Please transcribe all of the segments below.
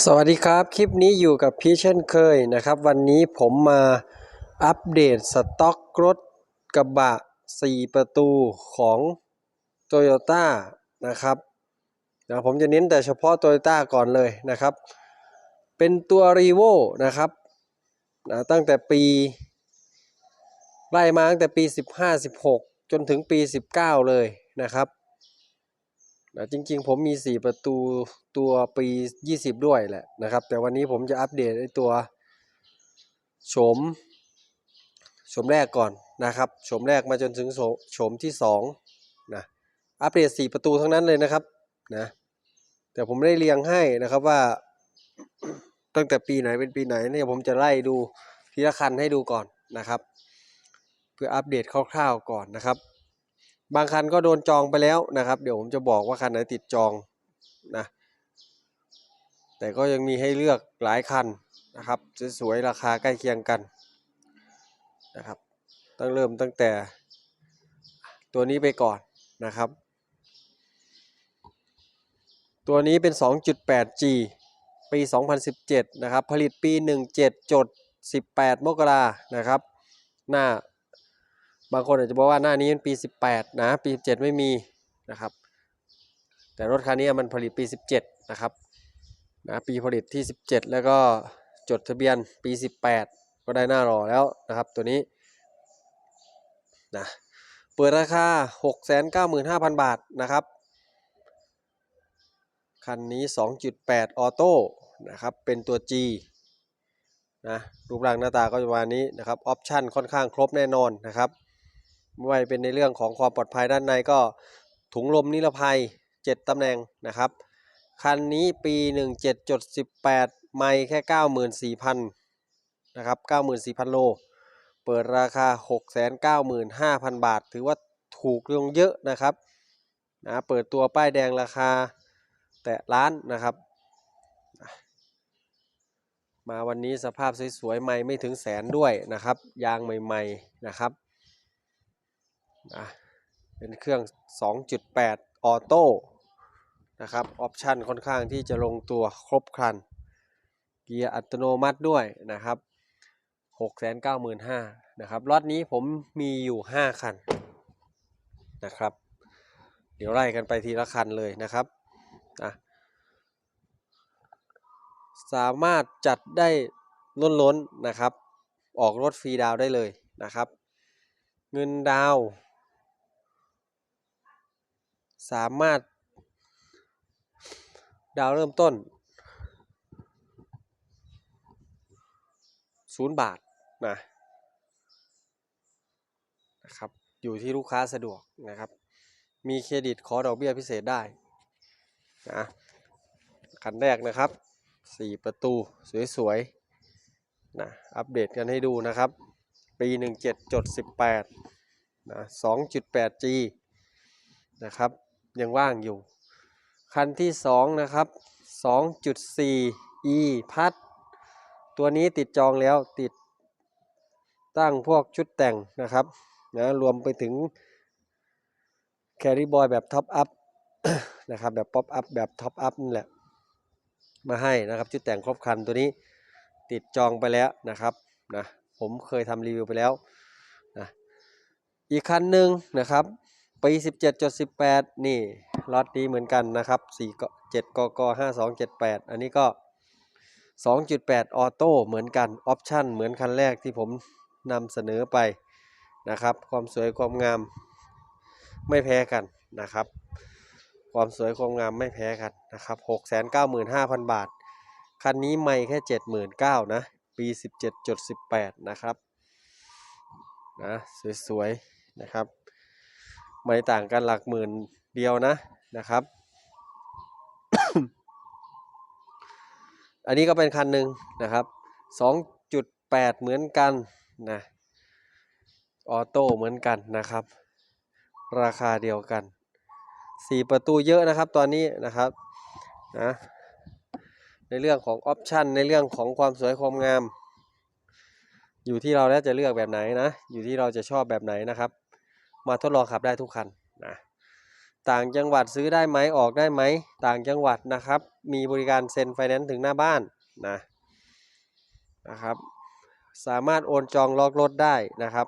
สวัสดีครับ คลิปนี้อยู่กับพี่เช่นเคยนะครับ วันนี้ผมมาอัปเดตสต็อกรถกระบะ 4 ประตูของ Toyota นะครับนะผมจะเน้นแต่เฉพาะ Toyota ก่อนเลยนะครับ เป็นตัว r e v o นะครับนะตั้งแต่ปี ไล่มาตั้งแต่ปี 15-16 จนถึงปี 19 เลยนะครับ นะจริง ๆ ผมมี 4 ประตูตัวปี 20 ด้วยแหละนะครับ แต่วันนี้ผมจะอัปเดตไอ้ตัวโฉมโฉมแรกก่อนนะครับโฉมแรกมาจนถึงโฉมที่2นะอัปเดต 4 ประตูทั้งนั้นเลยนะครับนะแต่ผมไม่ได้เรียงให้นะครับว่าตั้งแต่ปีไหนเป็นปีไหนเนี่ยผมจะไล่ดูทีละคันให้ดูก่อนนะครับ เพื่ออัปเดตคร่าวๆก่อนนะครับ บางคันก็โดนจองไปแล้วนะครับ เดี๋ยวผมจะบอกว่าคันไหนติดจองนะแต่ก็ยังมีให้เลือกหลายคันนะครับสวยๆราคาใกล้เคียงกันนะครับต้องเริ่มตั้งแต่ตัวนี้ไปก่อนนะครับ ตัวนี้เป็น 2.8G ปี 2017 นะครับ ผลิตปี 17 จด 18 มกรานะครับ หน้า บางคนอาจจะบอกว่าหน้านี้มันปี 18 นะ ปี 17 ไม่มีนะครับ แต่รถคันนี้มันผลิตปี 17 นะครับนะปีผลิตที่ 17 แล้วก็จดทะเบียนปี 18 ก็ได้หน้ารอแล้วนะครับ ตัวนี้นะเปิดราคา 695,000 บาทนะครับ คันนี้ 2.8 ออโต้นะครับ เป็นตัว G นะรูปร่างหน้าตาก็จะประมาณนี้นะครับ ออปชั่นค่อนข้างครบแน่นอนนะครับ ไม่ว่าเป็นในเรื่องของความปลอดภัยด้านในก็ถุงลมนิรภัย 7 ตำแหน่งนะครับ คันนี้ปี 17.18 ไม่แค่ 94,000 นะครับ 94,000 โล เปิดราคา 695,000 บาท ถือว่าถูกลงเยอะนะครับนะเปิดตัวป้ายแดงราคาแตะล้านนะครับ มาวันนี้สภาพสวยๆใหม่ไม่ถึงแสนด้วยนะครับ ยางใหม่ ๆ นะครับ นะเป็นเครื่อง 2.8 ออโต้นะครับออปชันค่อนข้างที่จะลงตัวครบครัน เกียร์อัตโนมัติด้วยนะครับ 695,000นะครับรถนี้ผมมีอยู่ 5 คันนะครับ เดี๋ยวไล่กันไปทีละคันเลยนะครับอะสามารถจัดได้ล้นๆนะครับ ออกรถฟรีดาวได้เลยนะครับ เงินดาว สามารถ ดาวเริ่มต้น0บาทนะนะครับ อยู่ที่ลูกค้าสะดวกนะครับ มีเครดิตขอดอกเบี้ยพิเศษได้นะคันแรกนะครับ 4 ประตูสวยๆนะอัปเดตกันให้ดูนะครับ ปี 17จด18นะ 2.8G นะครับ ยังว่างอยู่ คันที่2นะครับ 2.4 E พัด ตัวนี้ติดจองแล้วติดตั้งพวกชุดแต่งนะครับนะรวมไปถึงแคริบอยแบบท็อปอัพนะครับแบบป๊อปอัพแบบท็อปอัพนี่แหละมาให้นะครับชุดแต่งครบคันตัวนี้ติดจองไปแล้วนะครับนะผมเคยทำรีวิวไปแล้วนะอีกคันหนึ่งนะครับ ปี 17.18 นี่ล็อตนี้เหมือนกันนะครับ47กก5278 อันนี้ก็ 2.8 ออโต้เหมือนกันออปชั่นเหมือนคันแรกที่ผมนำเสนอไปนะครับ ความสวยความงามไม่แพ้กันนะครับ ความสวยความงามไม่แพ้กันนะครับ 695,000 บาท คันนี้ไม่แค่ 79,000นะ ปี 17.18 นะครับนะสวยๆนะครับ ไม่ต่างกันหลักหมื่นเดียวนะนะครับ อันนี้ก็เป็นคันหนึ่งนะครับ 2.8 เหมือนกันนะออโต้เหมือนกันนะครับ ราคาเดียวกัน 4 ประตูเยอะนะครับตอนนี้นะครับนะในเรื่องของออปชันในเรื่องของความสวยความงาม อยู่ที่เราแล้วจะเลือกแบบไหนนะ อยู่ที่เราจะชอบแบบไหนนะครับ มาทดลองขับได้ทุกคันนะต่างจังหวัดซื้อได้ไหมออกได้ไหมต่างจังหวัดนะครับ มีบริการเซ็นไฟแนนซ์ถึงหน้าบ้านนะนะครับ สามารถโอนจองล็อกรถได้นะครับ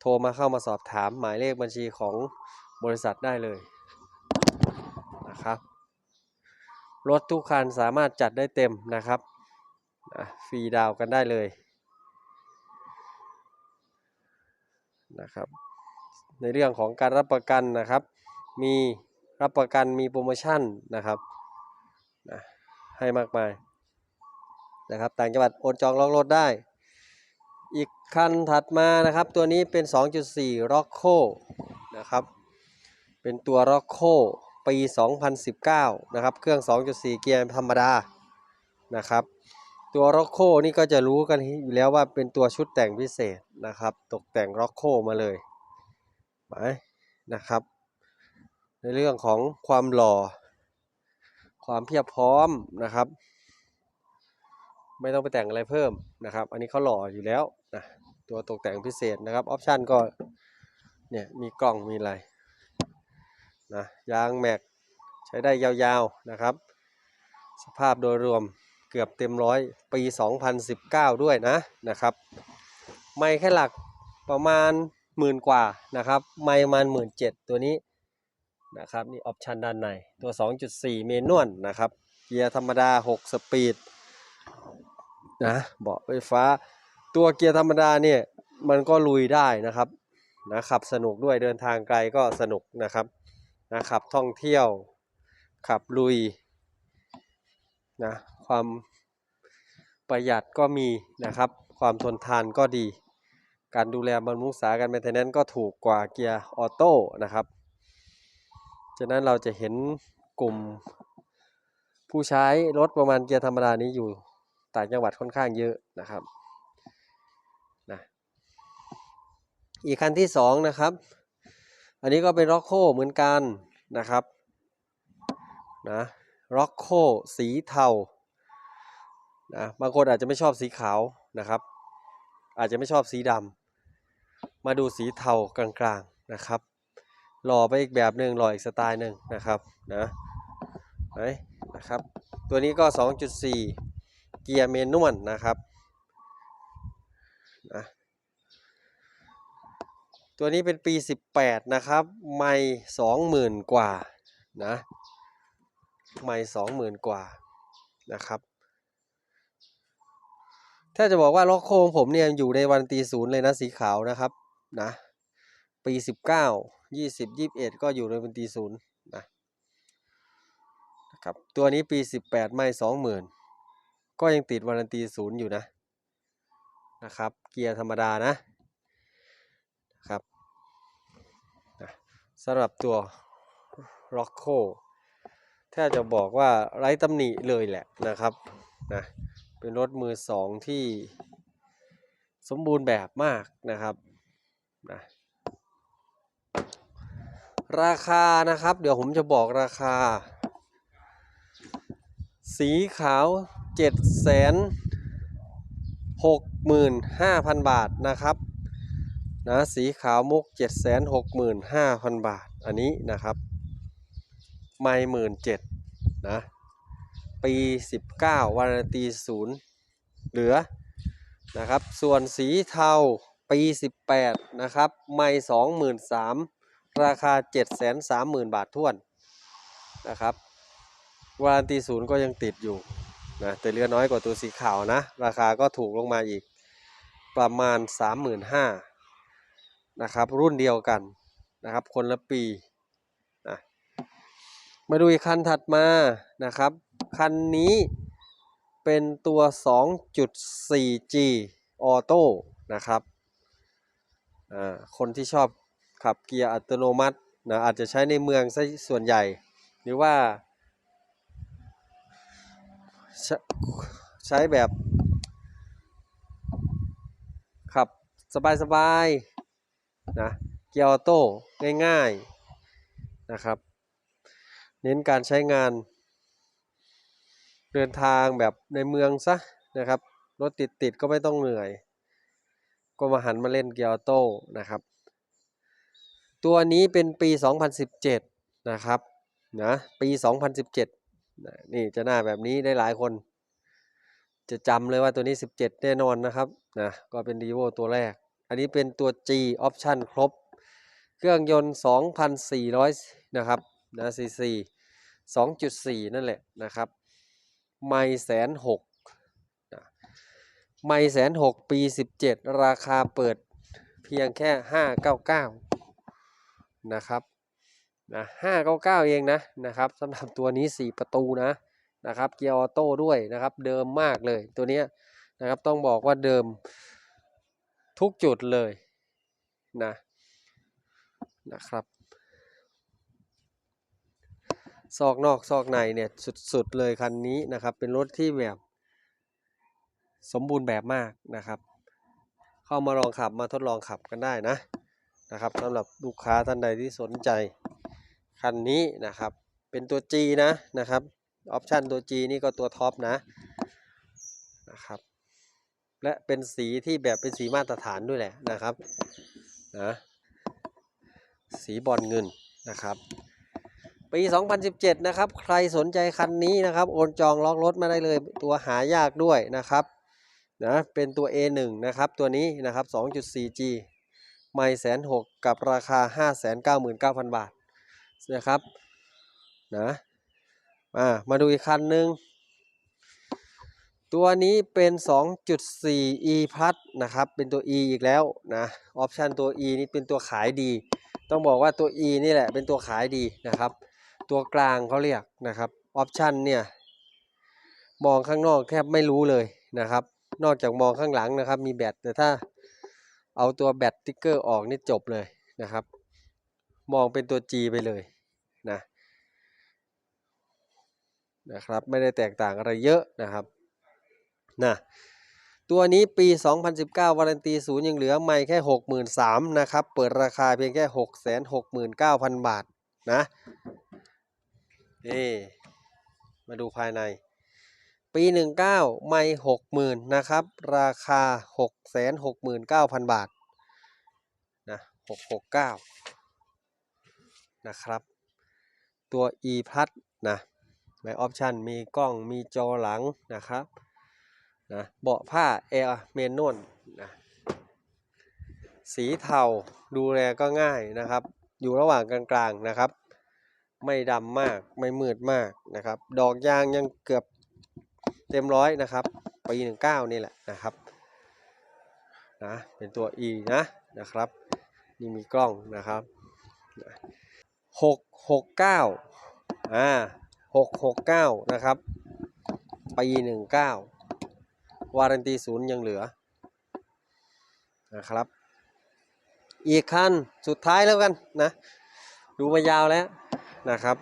โทรมาเข้ามาสอบถามหมายเลขบัญชีของบริษัทได้เลยนะครับรถทุกคันสามารถจัดได้เต็มนะครับนะฟรีดาวน์กันได้เลยนะครับ ในเรื่องของการรับประกันนะครับ มีรับประกันมีโปรโมชั่นนะครับนะให้มากมายนะครับต่างจังหวัดโอนจองล็อกรถได้ อีกคันถัดมานะครับตัวนี้เป็น 2.4 r o c k o นะครับเป็นตัว r o c k o ปี 2019 นะครับเครื่อง 2.4 เกียร์ธรรมดานะครับตัว r o c k o นี่ก็จะรู้กันอยู่แล้วว่าเป็นตัวชุดแต่งพิเศษนะครับตกแต่ง r o c k o มาเลย ไปนะครับ ในเรื่องของความหล่อ ความเพียบพร้อมนะครับ ไม่ต้องไปแต่งอะไรเพิ่มนะครับ อันนี้เขาหล่ออยู่แล้วนะตัวตกแต่งพิเศษนะครับออปชันก็เนี่ยมีกล้องมีอะไรนะยางแม็กใช้ได้ยาวๆนะครับ สภาพโดยรวมเกือบเต็มร้อยปี 2019 ด้วยนะนะครับ ไม่แค่หลักประมาณ หมื่นกว่านะครับ ไม่ประมาณหมื่นเจ็ดตัวนี้นะครับนี่ออปชันด้านในตัว 2.4 เมนวลนะครับ เกียร์ธรรมดา 6 สปีดนะเบาะไฟฟ้า ตัวเกียร์ธรรมดาเนี่ยมันก็ลุยได้นะครับนะขับสนุกด้วยเดินทางไกลก็สนุกนะครับนะขับท่องเที่ยว ขับลุยนะความประหยัดก็มีนะครับ ความทนทานก็ดี การดูแลบำรุงษาการแมนเทนแนนก็ถูกกว่าเกียร์ออโต้นะครับฉะนั้นเราจะเห็นกลุ่มผู้ใช้รถประมาณเกียร์ธรรมดานี้อยู่ต่างจังหวัดค่อนข้างเยอะนะครับนะอีกคันที่สองนะครับ อันนี้ก็เป็นร็อกโคเหมือนกันนะครับนะร็อกโคสีเทานะบางคนอาจจะไม่ชอบสีขาวนะครับ อาจจะไม่ชอบสีดำ มาดูสีเทากลางๆนะครับ หล่อไปอีกแบบหนึ่งหล่ออีกสไตล์หนึ่งนะครับนะไหนนะครับ ตัวนี้ก็ 2.4 เกียร์เมนนวลนะครับนะตัวนี้เป็นปี 18 นะครับ ไม่20,000 กว่านะไม่20,000 กว่านะครับถ้าจะบอกว่าล็อกโคงผมเนี่ยอยู่ในวันตีศูนย์เลยนะสีขาวนะครับ นะ ปี19 20 21ก็อยู่ในวันตีศูนย์นะครับตัวนี้ปี18ไม่20,000ก็ยังติดวารันตีศูนย์อยู่นะนะครับ เกียร์ธรรมดานะนะครับนะสำหรับตัว r o c k o ถ้าจะบอกว่าไร้ตำหนิเลยแหละนะครับนะเป็นรถมือสองที่สมบูรณ์แบบมากนะครับ นะราคานะครับ เดี๋ยวผมจะบอกราคา สีขาวเจ็ดแสนหกหมื่นห้าพันบาทนะครับนะสีขาวมุกเจ็ดแสนหกหมื่นห้าพันบาท อันนี้นะครับไม่หมื่นเจ็ดนะปีสิบเก้าวันตีศูนย์เหลือนะครับ ส่วนสีเทา ปีสิบแปดนะครับ ไม่สองหมื่นสามราคาเจ็ดแสนสามหมื่นบาทท้วนนะครับวารันตีศูนย์ก็ยังติดอยู่นะแต่เหลือน้อยกว่าตัวสีขาวนะ ราคาก็ถูกลงมาอีกประมาณ 35,000นะครับ รุ่นเดียวกันนะครับ คนละปีนะมาดูอีกคันถัดมานะครับ คันนี้เป็นตัว 2.4G ออโต้นะครับ คนที่ชอบขับเกียร์อัตโนมัตินะอาจจะใช้ในเมืองซะส่วนใหญ่ หรือว่าใช้ใช้แบบ ขับสบายๆนะเกียร์ออโต้ง่ายๆนะครับ เน้นการใช้งานเดินทางแบบในเมืองซะนะครับรถติดๆก็ไม่ต้องเหนื่อย ก็มาหันมาเล่นเกียร์ออโต้นะครับ ตัวนี้เป็นปี 2017 นะครับนะปี 2017 นี่จะหน้าแบบนี้ได้หลายคน จะจำเลยว่าตัวนี้ 17 แน่นอนนะครับนะก็เป็น r ีโวตัวแรก อันนี้เป็นตัว G option ครบ เครื่องยนต์ 2,400 นะครับนะซีซี2.4 นั่นแหละนะครับ ไม่แสนหก ไม่แสนหกปี 17 ราคาเปิดเพียงแค่ 599 นะครับนะ599 เองนะนะครับสำหรับตัวนี้ 4 ประตูนะนะครับเกียร์ออโต้ด้วยนะครับเดิมมากเลยตัวนี้นะครับต้องบอกว่าเดิมทุกจุดเลยนะนะครับซอกนอกซอกในเนี่ยสุดๆเลยคันนี้นะครับเป็นรถที่แบบ สมบูรณ์แบบมากนะครับ เข้ามาลองขับมาทดลองขับกันได้นะนะครับสำหรับลูกค้าท่านใดที่สนใจคันนี้นะครับ เป็นตัว G นะนะครับออปชันตัว G นี่ก็ตัวท็อปนะนะครับ และเป็นสีที่แบบเป็นสีมาตรฐานด้วยแหละนะครับนะสีบอลเงินนะครับปี 2017 นะครับ ใครสนใจคันนี้นะครับ โอนจองล็อกรถมาได้เลย ตัวหายากด้วยนะครับ นะเป็นตัว A1 นะครับตัวนี้นะครับ 2.4G ไม่แสนหกกับราคา 599,000 บาทนะครับนะมามาดูอีกคันหนึ่งตัวนี้เป็น 2.4 E พัดนะครับเป็นตัว E อีกแล้วนะออปชันตัว E นี่เป็นตัวขายดี ต้องบอกว่าตัว E นี่แหละเป็นตัวขายดีนะครับ ตัวกลางเขาเรียกนะครับออปชันเนี่ยมองข้างนอกแทบไม่รู้เลยนะครับ นอกจากมองข้างหลังนะครับ มีแบตแต่ถ้าเอาตัวแบตติ๊กเกอร์ออกนี่จบเลยนะครับ มองเป็นตัว G ไปเลยนะนะครับ ไม่ได้แตกต่างอะไรเยอะนะครับนะตัวนี้ปี 2019 วารันตีศูนย์ยังเหลือไม่แค่ 63,000นะครับ เปิดราคาเพียงแค่ 669,000 บาทนะนี่มาดูภายใน ปี 19 ไม่60,000นะครับ ราคา 669,000 บาทนะ669 นะครับ ตัว e พัดนะในออปชันมีกล้องมีจอหลังนะครับนะเบาะผ้าแอร์เมนนวลนะสีเทาดูแลก็ง่ายนะครับ อยู่ระหว่างกลางๆนะครับ ไม่ดำมากไม่มืดมากนะครับ ดอกยางยังเกือบ ต็มร้อยนะครับปีหนึ่งเก้านี่แหละนะครับนะเป็นตัว E นะนะครับนี่มีกล้องนะครับหกหกเก้าอ่าหกหกเก้านะครับปีหนึ่งเก้าวารันตีศูนย์ยังเหลือนะครับ อีกคันสุดท้ายแล้วกันนะดูมายาวแล้วนะครับ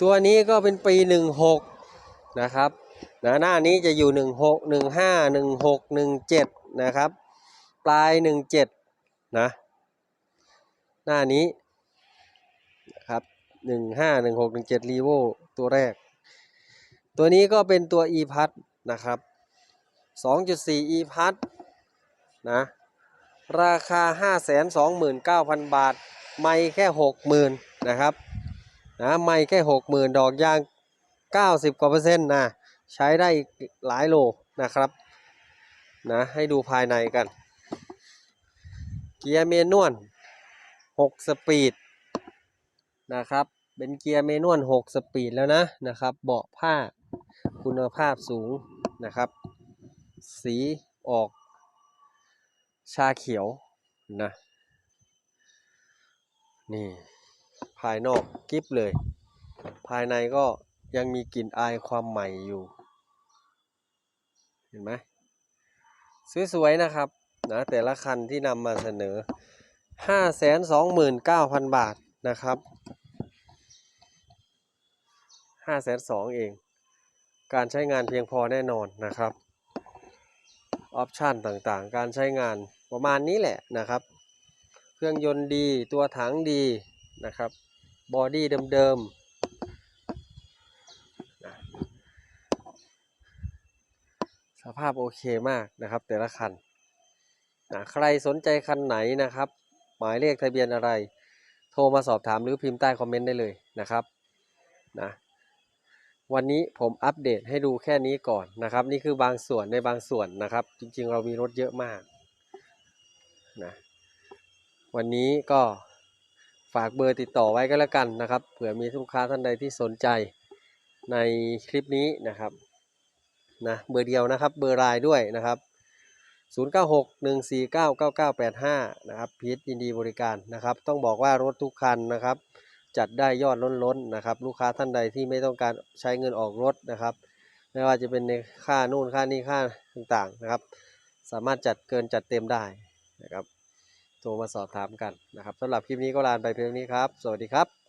ตัวนี้ก็เป็นปี 16 นะครับนะหน้านี้จะอยู่ 16 15 16 17 นะครับ ปลาย 17 นะ หน้านี้นะครับ 15 16 17 r e v o ตัวแรก ตัวนี้ก็เป็นตัว e p a s นะครับ 2.4 e p a s นะ ราคา 529,000 บาท ไม่แค่ 60,000 นะครับ นะ ไม่แค่ 60,000 ดอกยาง 90 กว่าเปอร์เซ็นต์นะใช้ได้หลายโลนะครับนะให้ดูภายในกัน เกียร์เมนวล6 สปีดนะครับเป็นเกียร์เมนวล6 สปีดแล้วนะนะครับ เบาะผ้าคุณภาพสูงนะครับ สีออกชาเขียวนะนี่ ภายนอกกิฟเลย ภายในก็ ยังมีกลิ่นอายความใหม่อยู่ เห็นไหมสวยๆนะครับนะแต่ละคันที่นำมาเสนอ 529,000 บาทนะครับ 502,000 เอง การใช้งานเพียงพอแน่นอนนะครับออปชันต่างๆ การใช้งานประมาณนี้แหละนะครับ เครื่องยนต์ดีตัวถังดีนะครับ บอดี้เดิมๆนะ สภาพโอเคมากนะครับ แต่ละคันนะใครสนใจคันไหนนะครับ หมายเลขทะเบียนอะไร โทรมาสอบถามหรือพิมพ์ใต้คอมเมนต์ได้เลยนะครับนะวันนี้ผมอัปเดตให้ดูแค่นี้ก่อนนะครับ นี่คือบางส่วนในบางส่วนนะครับ จริงๆ เรามีรถเยอะมากนะวันนี้ก็ฝากเบอร์ติดต่อไว้ก็แล้วกันนะครับเผื่อมีลูกค้าท่านใดที่สนใจในคลิปนี้นะครับ นะเบอร์เดียวนะครับ เบอร์ไลน์ด้วยนะครับ 0961499985 นะครับพีทยินดีบริการนะครับ ต้องบอกว่ารถทุกคันนะครับ จัดได้ยอดล้นๆนะครับ ลูกค้าท่านใดที่ไม่ต้องการใช้เงินออกรถนะครับ ไม่ว่าจะเป็นในค่านู่นค่านี่ค่าต่างๆนะครับ สามารถจัดเกินจัดเต็มได้นะครับโทรมาสอบถามกันนะครับสำหรับคลิปนี้ก็ลาไปเพียงนี้ครับ สวัสดีครับ